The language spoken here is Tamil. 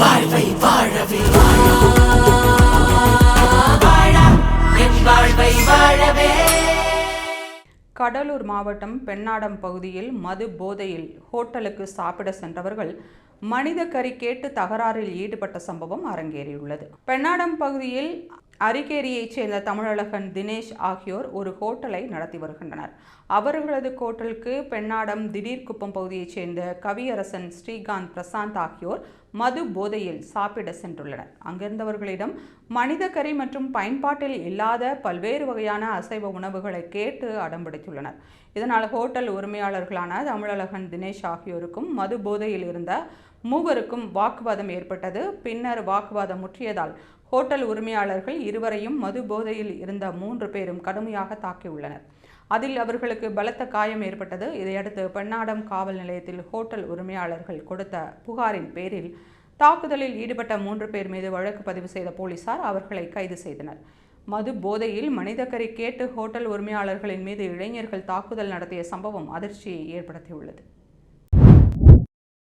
வாழ்வை வாழவே வாழ்வை வாழவே. கடலூர் மாவட்டம் பெண்ணாடம் பகுதியில் மது போதையில் ஹோட்டலுக்கு சாப்பிட சென்றவர்கள் மனித கறி கேட்டு தகராறில் ஈடுபட்ட சம்பவம் அரங்கேறியுள்ளது. பெண்ணாடம் பகுதியில் அரிகேரியைச் சேர்ந்த தமிழழகன் தினேஷ் ஆகியோர் ஒரு ஹோட்டலை நடத்தி வருகின்றனர். அவர்களது ஹோட்டலுக்கு பெண்ணாடம் திடீர்குப்பம் பகுதியைச் சேர்ந்த கவியரசன் ஸ்ரீகாந்த் பிரசாந்த் ஆகியோர் மது போதையில் சாப்பிட சென்றுள்ளனர். அங்கிருந்தவர்களிடம் மனித கறி மற்றும் பயன்பாட்டில் இல்லாத பல்வேறு வகையான அசைவ உணவுகளை கேட்டு அடம்பிடித்துள்ளனர் இதனால் ஹோட்டல் உரிமையாளர்களான தமிழழகன் தினேஷ் ஆகியோருக்கும் மது போதையில் இருந்த மூவருக்கும் வாக்குவாதம் ஏற்பட்டது. பின்னர் வாக்குவாதம் முற்றியதால் ஹோட்டல் உரிமையாளர்கள் இருவரையும் மது போதையில் இருந்த மூன்று பேரும் கடுமையாக தாக்கியுள்ளனர். அதில் அவர்களுக்கு பலத்த காயம் ஏற்பட்டது. இதையடுத்து பெண்ணாடம் காவல் நிலையத்தில் ஹோட்டல் உரிமையாளர்கள் கொடுத்த புகாரின் பேரில் தாக்குதலில் ஈடுபட்ட மூன்று பேர் மீது வழக்கு பதிவு செய்த போலீசார் அவர்களை கைது செய்தனர். மது போதையில் மனிதக்கரை கேட்டு ஹோட்டல் உரிமையாளர்களின் மீது இளைஞர்கள் தாக்குதல் நடத்திய சம்பவம் அதிர்ச்சியை ஏற்படுத்தியுள்ளது.